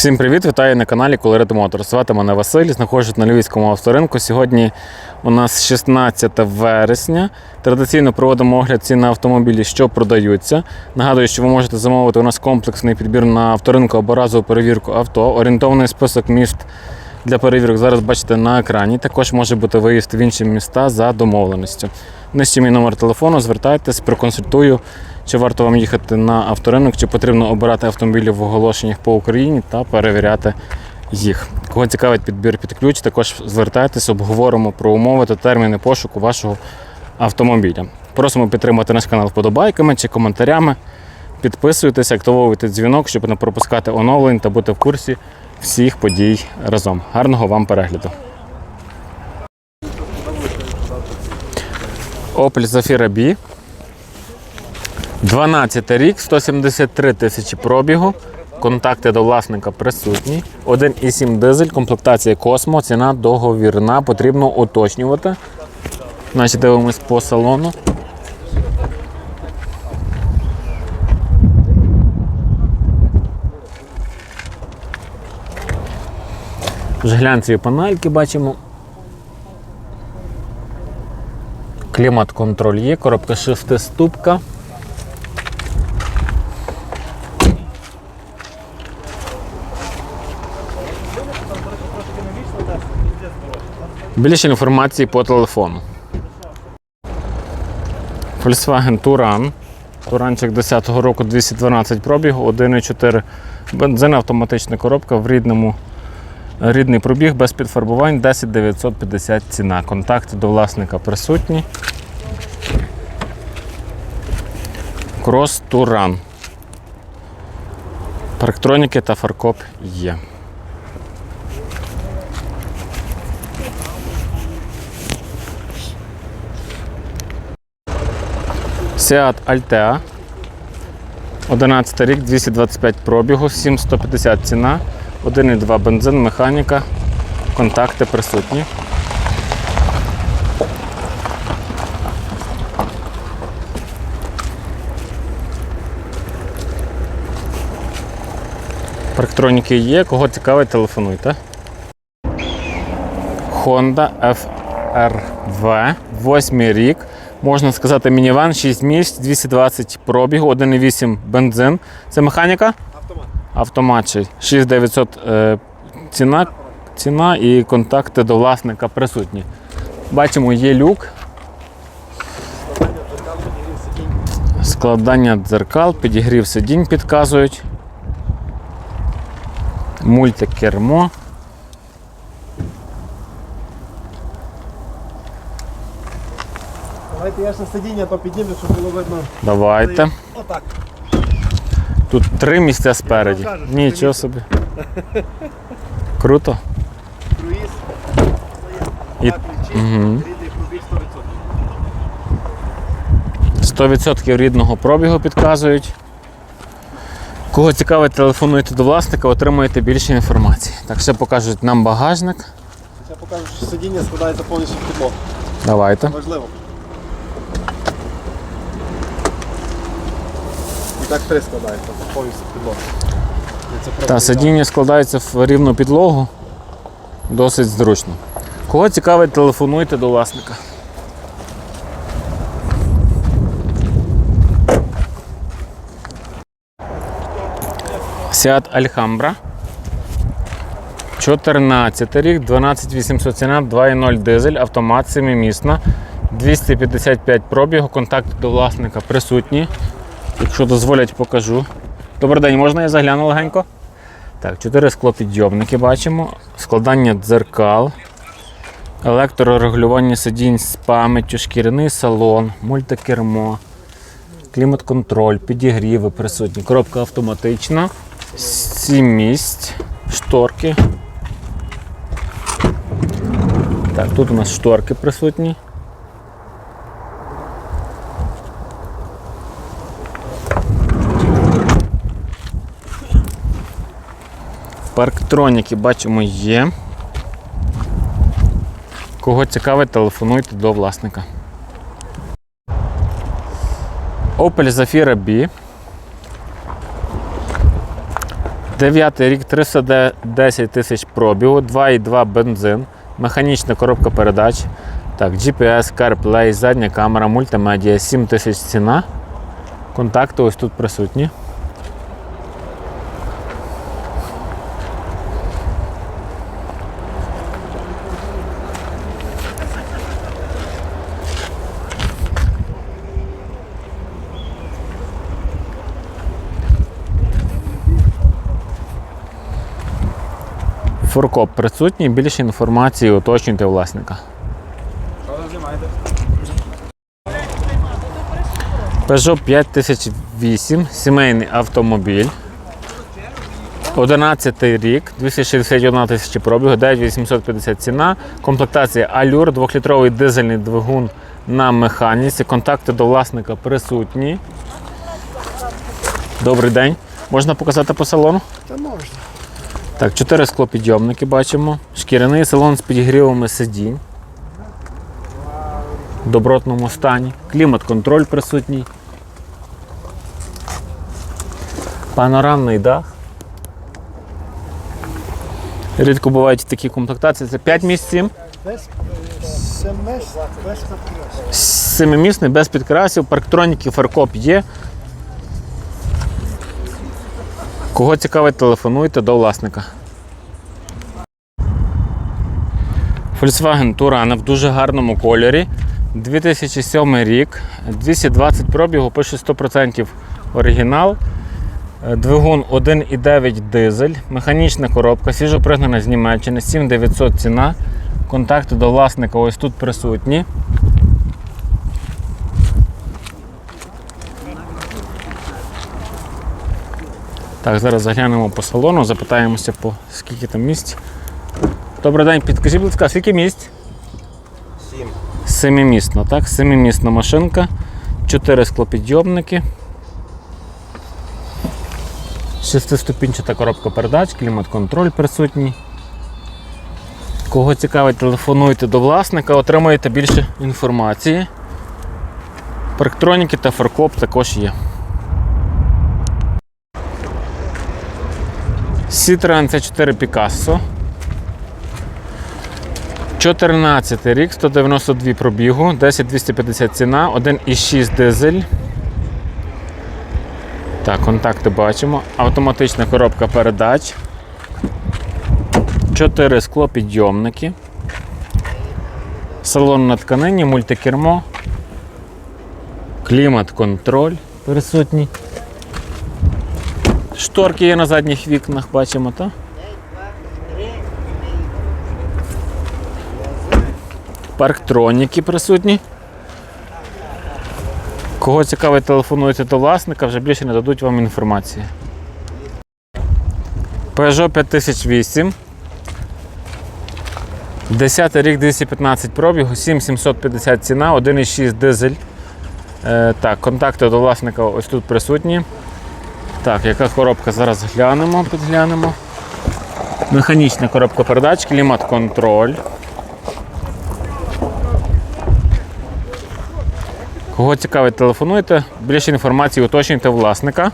Всім привіт! Вітаю на каналі Colored Motors. Звати мене Василь, знаходжусь на Львівському авторинку. Сьогодні у нас 16 вересня. Традиційно проводимо огляд цін на автомобілі, що продаються. Нагадую, що ви можете замовити у нас комплексний підбір на авторинку або разову перевірку авто. Орієнтований список міст для перевірок зараз бачите на екрані. Також може бути виїзд в інші міста за домовленістю. Нижче мій номер телефону, звертайтесь, проконсультую, чи варто вам їхати на авторинок, чи потрібно обирати автомобілі в оголошеннях по Україні та перевіряти їх. Кого цікавить підбір під ключ, також звертайтесь, обговоримо про умови та терміни пошуку вашого автомобіля. Просимо підтримати наш канал вподобайками чи коментарями. Підписуйтесь, активовуйте дзвінок, щоб не пропускати оновлень та бути в курсі всіх подій разом. Гарного вам перегляду. Opel Zafira B. 12 рік, 173 тисячі пробігу. Контакти до власника присутні. 1,7 дизель, комплектація Космо, ціна договірна, потрібно уточнювати. Значить, дивимось по салону. Вже глянцеві панельки бачимо. Клімат-контроль є, коробка шестиступка. Більше інформації по телефону. Volkswagen Touran. Туранчик 10-го року 212 пробігу, 1,4 бензин, автоматична коробка в рідному Рідний пробіг без підфарбувань 10 950 ціна. Контакти до власника присутні. Крос Туран. Парктроніки та фаркоп є. Seat Altea. 11 рік, 225 пробігу, 7150 ціна. 1,2 бензин, механіка, контакти присутні. Парктроніки є, кого цікавить, телефонуйте. Honda FRV, 8 рік. Можна сказати, мініван, 6 місць, 220 пробігу, 1,8 бензин. Це механіка? Автомат ще 6900 е, ціна, ціна і контакти до власника присутні. Бачимо, є люк. Складання дзеркал, підігрів сидінь підказують. Мультикермо. Давайте я на сидіння то підніму, щоб було видно. Давайте. Отак. Тут три місця спереді. кажу, що Нічого собі. Круто. Круїз. І- Два ключі. Мгм. Рідний пробіг 100%. 100% рідного пробігу підказують. Кого цікавить, телефонуйте до власника, отримуєте більше інформації. Так, ще покажуть нам багажник. Я покажу, що сидіння складається повністю в підлогу. Давайте. Важливо. Так три складається повністю просто Та сидіння складається в рівну підлогу. Досить зручно. Кого цікавить, телефонуйте до власника. Seat Alhambra. 14 рік, 12800 ціна, 2.0 дизель, автомат 7-місна, 255 пробігу, контакти до власника присутні. Якщо дозволять, покажу. Добрий день, можна я загляну легенько? Так, чотири склопідйомники бачимо, складання дзеркал, електрорегулювання сидінь з пам'яттю, шкіряний салон, мультикермо, клімат-контроль, підігріви присутні, коробка автоматична, сім місць, шторки. Так, тут у нас шторки присутні. Парктроніки бачимо є. Кого цікавить, телефонуйте до власника. Opel Zafira B. Дев'ятий рік 310 тисяч пробігу, 2,2 бензин, механічна коробка передач. Так, GPS, CarPlay, задня камера, мультимедіа, 7 тисяч ціна. Контакти ось тут присутні. Форкоп присутній, більше інформації уточнюйте власника. Peugeot 5008, сімейний автомобіль. 11 рік, 261 тисяча пробігу, 9850 ціна. Комплектація Allure, 2-літровий дизельний двигун на механіці. Контакти до власника присутні. Добрий день. Можна показати по салону? Та можна. Так, чотири склопідйомники бачимо. Шкіряний салон з підігрівами сидінь. В добротному стані. Клімат-контроль присутній. Панорамний дах. Рідко бувають такі комплектації. Це 5 місць 7. Без без підкрасів. Семимісний, без підкрасів, парктроніки, фаркоп є. Кого цікавить, телефонуйте до власника. Volkswagen Турана в дуже гарному кольорі. 2007 рік, 220 пробігу, пише 100% оригінал. Двигун 1,9 дизель, механічна коробка, свіжопригнана з Німеччини, 7900 ціна. Контакти до власника ось тут присутні. Так, зараз заглянемо по салону, запитаємося, по скільки там місць. Добрий день, підкажіть, будь ласка, скільки місць? Сім. Семимісна, так? Семимісна машинка, чотири склопідйомники. Шестиступінчата коробка передач, клімат-контроль присутній. Кого цікавить, телефонуйте до власника, отримаєте більше інформації. Парктроніки та фаркоп також є. Citroen C4 Picasso. 14 рік, 192 пробігу, 10250 ціна, 1,6 дизель. Так, контакти бачимо. Автоматична коробка передач. 4 склопідйомники. Салон на тканині, мультикермо. Клімат-контроль присутній. Шторки є на задніх вікнах, бачимо, так? Парктроніки присутні. Кого цікавить, телефонуйте до власника, вже більше не дадуть вам інформації. Peugeot 5008. 10 рік 215 пробігу, 7750 ціна, 1,6 дизель. Е, так, контакти до власника ось тут присутні. Так, яка коробка зараз глянемо, підглянемо. Механічна коробка передач, клімат-контроль. Кого цікавить, телефонуйте. Більше інформації уточнюйте власника.